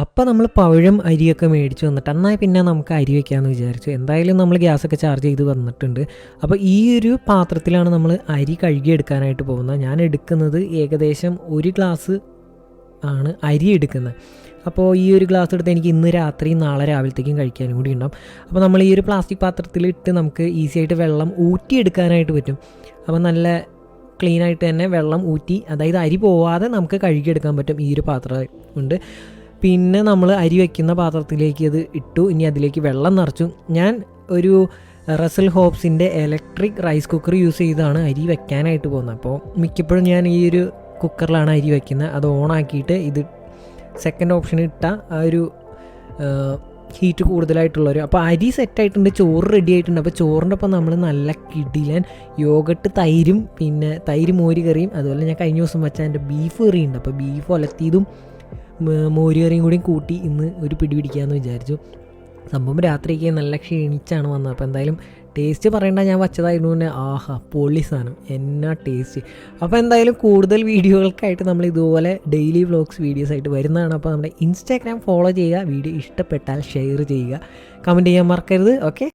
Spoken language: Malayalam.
അപ്പോൾ നമ്മൾ പഴം അരിയൊക്കെ മേടിച്ച് വന്നിട്ട് എന്നാൽ പിന്നെ നമുക്ക് അരി വെക്കാമെന്ന് വിചാരിച്ചു. എന്തായാലും നമ്മൾ ഗ്യാസൊക്കെ ചാർജ് ചെയ്ത് വന്നിട്ടുണ്ട്. അപ്പോൾ ഈ ഒരു പാത്രത്തിലാണ് നമ്മൾ അരി കഴുകിയെടുക്കാനായിട്ട് പോകുന്നത്. ഞാൻ എടുക്കുന്നത് ഏകദേശം ഒരു ഗ്ലാസ് ആണ് അരി എടുക്കുന്നത്. അപ്പോൾ ഈ ഒരു ഗ്ലാസ് എടുത്ത് എനിക്ക് ഇന്ന് രാത്രി നാളെ രാവിലത്തേക്കും കഴിക്കാനും കൂടി ഉണ്ടാവും. അപ്പോൾ നമ്മൾ ഈ ഒരു പ്ലാസ്റ്റിക് പാത്രത്തിൽ ഇട്ട് നമുക്ക് ഈസി ആയിട്ട് വെള്ളം ഊറ്റിയെടുക്കാനായിട്ട് പറ്റും. അപ്പോൾ നല്ല ക്ലീനായിട്ട് തന്നെ വെള്ളം ഊറ്റി അതായത് അരി പോവാതെ നമുക്ക് കഴുകിയെടുക്കാൻ പറ്റും ഈ ഒരു പാത്രം കൊണ്ട് പിന്നെ നമ്മൾ അരി വയ്ക്കുന്ന പാത്രത്തിലേക്ക് അത് ഇട്ടു. ഇനി അതിലേക്ക് വെള്ളം നിറച്ചു. ഞാൻ ഒരു റസൽ ഹോപ്സിന്റെ ഇലക്ട്രിക് റൈസ് കുക്കർ യൂസ് ചെയ്താണ് അരി വെക്കാനായിട്ട് പോകുന്നത്. അപ്പോൾ മിക്കപ്പോഴും ഞാൻ ഈ ഒരു കുക്കറിലാണ് അരി വയ്ക്കുന്നത് അത് ഓണാക്കിയിട്ട് ഇത് സെക്കൻഡ് ഓപ്ഷൻ ഇട്ട ആ ഒരു ഹീറ്റ് കൂടുതലായിട്ടുള്ളൊരു. അപ്പോൾ അരി സെറ്റായിട്ടുണ്ട് ചോറ് റെഡി ആയിട്ടുണ്ട്. അപ്പോൾ ചോറിന്റെ ഒപ്പം നമ്മൾ നല്ല കിടിലൻ യോഗട്ട് തൈരും പിന്നെ തൈര് മോരി കറിയും അതുപോലെ ഞാൻ കഴിഞ്ഞ ദിവസം വെച്ച എന്റെ ബീഫ് കറിയുണ്ട്. അപ്പോൾ ബീഫ് ഒലത്തിയതും മ- മോര് കൂടി കൂട്ടി ഇന്ന് ഒരു പിടി പിടിക്കാമെന്ന് വിചാരിച്ചു. സംഭവം രാത്രിക്ക് നല്ല ക്ഷീണിച്ചാണ് വന്നത്. അപ്പോൾ എന്തായാലും ടേസ്റ്റ് പറയണ്ട ഞാൻ വച്ചതായിരുന്നു തന്നെ ആഹാ പൊള്ളി സാധനം. എന്നാ ടേസ്റ്റ് അപ്പോൾ എന്തായാലും കൂടുതൽ വീഡിയോകൾക്കായിട്ട് നമ്മൾ ഇതുപോലെ ഡെയിലി വ്ളോഗ്സ് വീഡിയോസ് ആയിട്ട് വരുന്നതാണ്. അപ്പോൾ നമ്മുടെ ഇൻസ്റ്റാഗ്രാം ഫോളോ ചെയ്യുക വീഡിയോ ഇഷ്ടപ്പെട്ടാൽ ഷെയർ ചെയ്യുക. കമന്റ് ചെയ്യാൻ മറക്കരുത് ഓക്കെ